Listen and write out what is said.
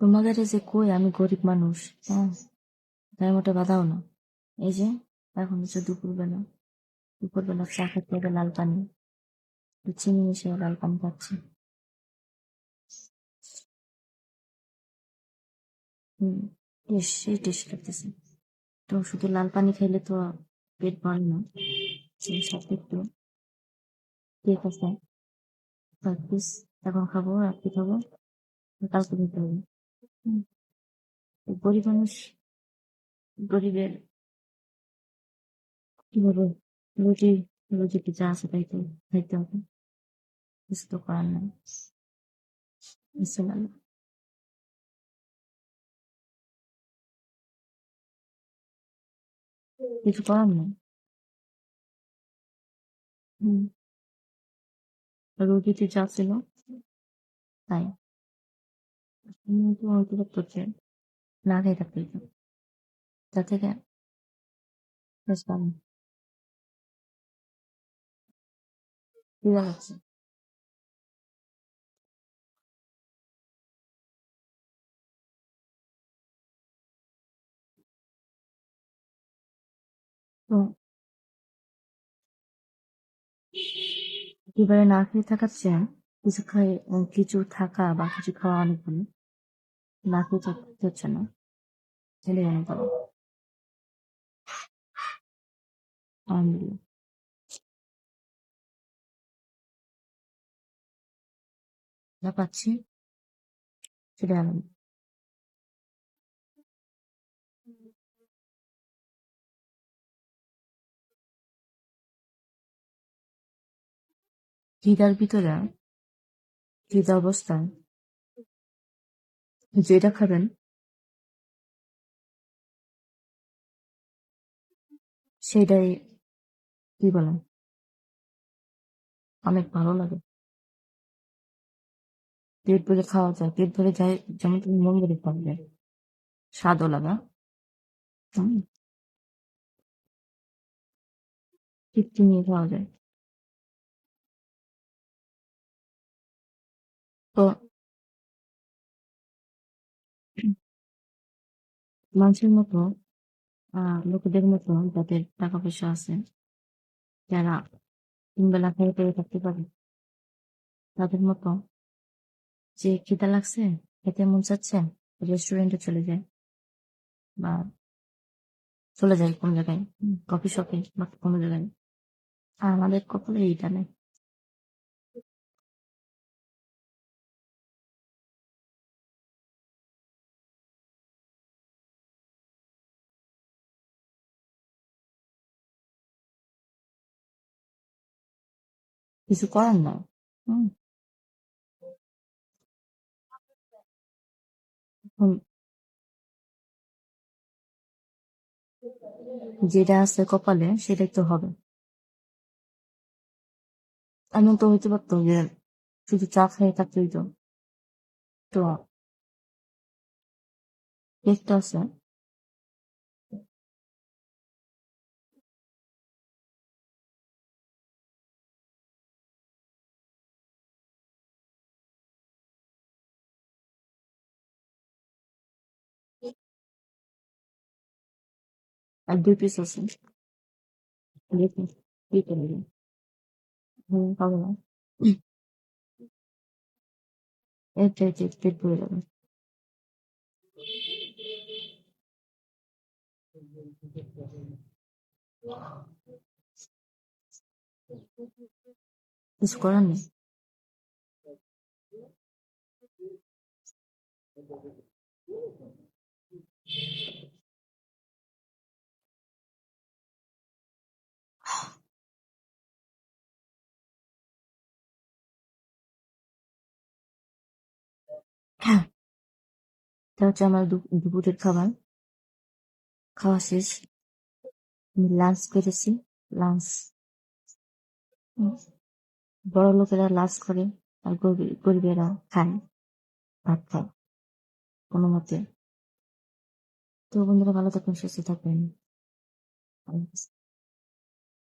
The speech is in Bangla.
তোমাদের যে কই, আমি গরিব মানুষ হ্যাঁ? গায়ে মোটে বাধাও না। এই যে, এখন হচ্ছে দুপুরবেলা। দুপুরবেলা চা খেতে হবে লাল পানি। চিনি মিশিয়ে লাল পানি খাচ্ছি। লাগতেছে। তো শুধু লাল পানি খাইলে তো পেট ভরে না। সাথে একটু কেক আছে। পিস এখন খাব রাত্রি খাব। কালকে নিতে হবে। গরিব মানুষ, গরিবের কি বলব রুটি রুজিটি যা আছে তাই তো খাইতে হবে। কিছু তো করার নাই। কিছু করার নেই? রুটিতে যা ছিল, তাই। আমি তো হয়তো পারতো যে না খেয়ে থাকতে হতো তা থেকে বেশ ভালো খিদা লাগছে তো একেবারে না খেয়ে থাকার চেয়ে কিছু খাই উম, কিছু থাকা বা কিছু খাওয়া অনেক ভালো না খেয়ে থাকতে হচ্ছে না। ছেলে আলহামদুলিল্লাহ। যা পাচ্ছি, সেটা আনন্দ খিদার ভিতরে খিদা অবস্থায় যেটা খাবেন সেটাই কি বলে অনেক ভালো লাগে পেট ভরে খাওয়া যায় পেট ভরে যায় যেমন তুমি মন ভরে যায় স্বাদও লাগা তৃপ্তি নিয়ে খাওয়া যায় তো মানুষের মতো লোকেদের মতো যাদের টাকা পয়সা আছে, যারা তিন বেলা খেয়ে পেয়ে থাকতে পারে, তাদের মতো যে খিদা লাগছে, খেতে মন চাচ্ছে রেস্টুরেন্টে চলে যায় বা চলে যায় কোনো জায়গায় কফি শপে বা কোনো জায়গায়। আর আমাদের কপালে এইটা নেই। কিছু করার নাই হম যেটা আছে কপালে সেটাই তো হবে এমন তো হইতে পারতো যে শুধু চা খেয়ে থাকতে হইতো তো কেকটা আছে আর দুই পিস আছে দেখি কি করব হম পাবো না এটা এটা পেট ভরে যাবে কিছু করার নেই হ্যাঁ এটা হচ্ছে আমার দুপুরের খাবার। খাওয়া শেষ। আমি লাঞ্চ করেছি লাঞ্চ বড় লোকেরা লাঞ্চ করে, আর গরিব- গরিবেরা খায়, ভাত খায়, কোনো মতে। তো বন্ধুরা ভালো থাকবেন, সুস্থ থাকবেন।